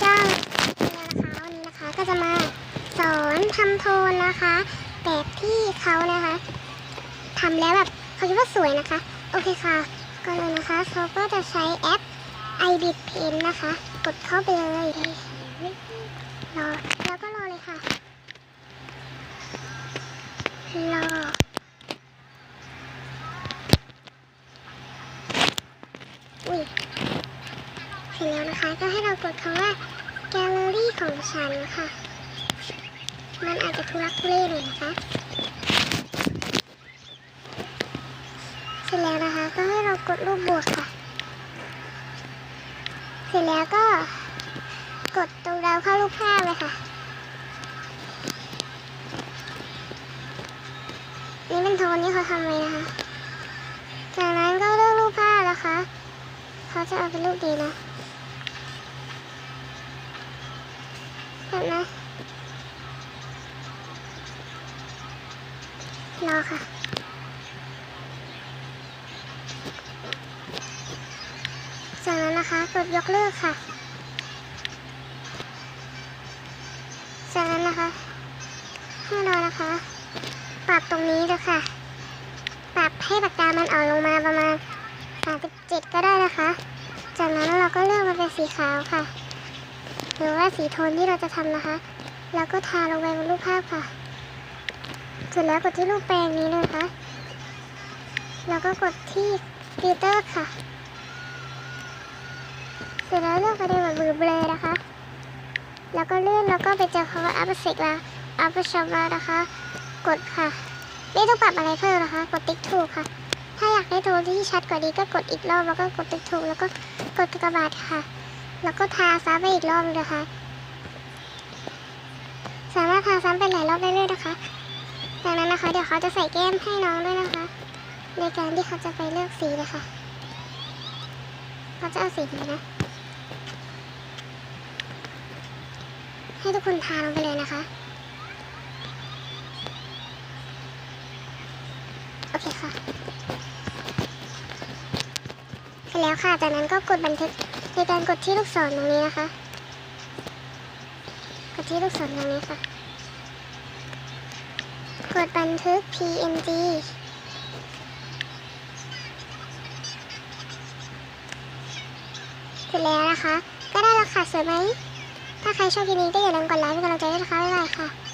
ช่างนะคะวันนี้นะคะก็จะมาสอนทำโทนนะคะ แบบที่เขานะคะทำแล้วแบบเขาคิดว่าสวยนะคะ โอเคค่ะก่อนเลยนะคะเขาก็จะใช้แอป iBit Pen นะคะ กดเข้าไปเลย เสร็จแล้วนะคะ ก็ให้เรากดคำว่าแกลเลอรี่ของฉันค่ะ มันอาจจะทุรักทุเลหน่อยนะคะ เสร็จแล้วนะคะก็ให้เรากดรูปบวกค่ะ เสร็จแล้วก็กดตรงดาวเข้ารูปภาพเลยค่ะ นี่เป็นโทนที่เขาทำไว้นะคะ จากนั้นก็เลือกรูปภาพนะคะ เขาจะเอาเป็นรูปดีนะ แบบนะรอค่ะจากนั้นนะคะกดยกเลิกค่ะจากนั้นนะคะให้เรานะคะ ปรับตรงนี้เลยค่ะ ปรับให้ปากกามันอ่อนลงมาประมาณ37ก็ได้นะคะ จากนั้นเราก็เลือกมาเป็นสีขาวค่ะ หรือว่าสีโทนที่เราจะทำนะคะ แล้วก็ทาลงไปบนรูปภาพค่ะ เสร็จแล้วกดที่รูปแปลงนี้เลยนะคะ แล้วก็กดที่ฟิลเตอร์ค่ะ เสร็จแล้วเลือกประเด็นแบบมือเบลนะคะ แล้วก็เลื่อนแล้วก็ไปเจอคำว่า Upper Six แล้ว Upper Shop แล้วนะคะ กดค่ะ ไม่ต้องปรับอะไรเพิ่มนะคะ กดติ๊กถูกค่ะ ถ้าอยากได้โทนที่ชัดกว่านี้ก็กดอีกรอบแล้วก็กดติ๊กถูกแล้วก็กดกระบาดค่ะ แล้วก็ทาซ้ำไปอีกรอบนะคะ สามารถทาซ้ำไปหลายรอบได้เลยนะคะ จากนั้นนะคะ เดี๋ยวเขาจะใส่แก้มให้น้องด้วยนะคะ ในการที่เขาจะไปเลือกสีนะคะเขาจะเอาสีนี้นะ ให้ทุกคนทาลงไปเลยนะคะ โอเคค่ะเสร็จแล้วค่ะ จากนั้นก็กดบันทึก โดยการกดที่ลูกศรตรงนี้นะคะ กดที่ลูกศรตรงนี้ค่ะ กดบันทึก PNG เสร็จแล้วนะคะ ก็ได้แล้วค่ะสวยไหม ถ้าใครชอบคลิปนี้ก็อย่าลืมกดไลค์เป็นกำลังใจด้วยนะคะบ๊ายบายค่ะ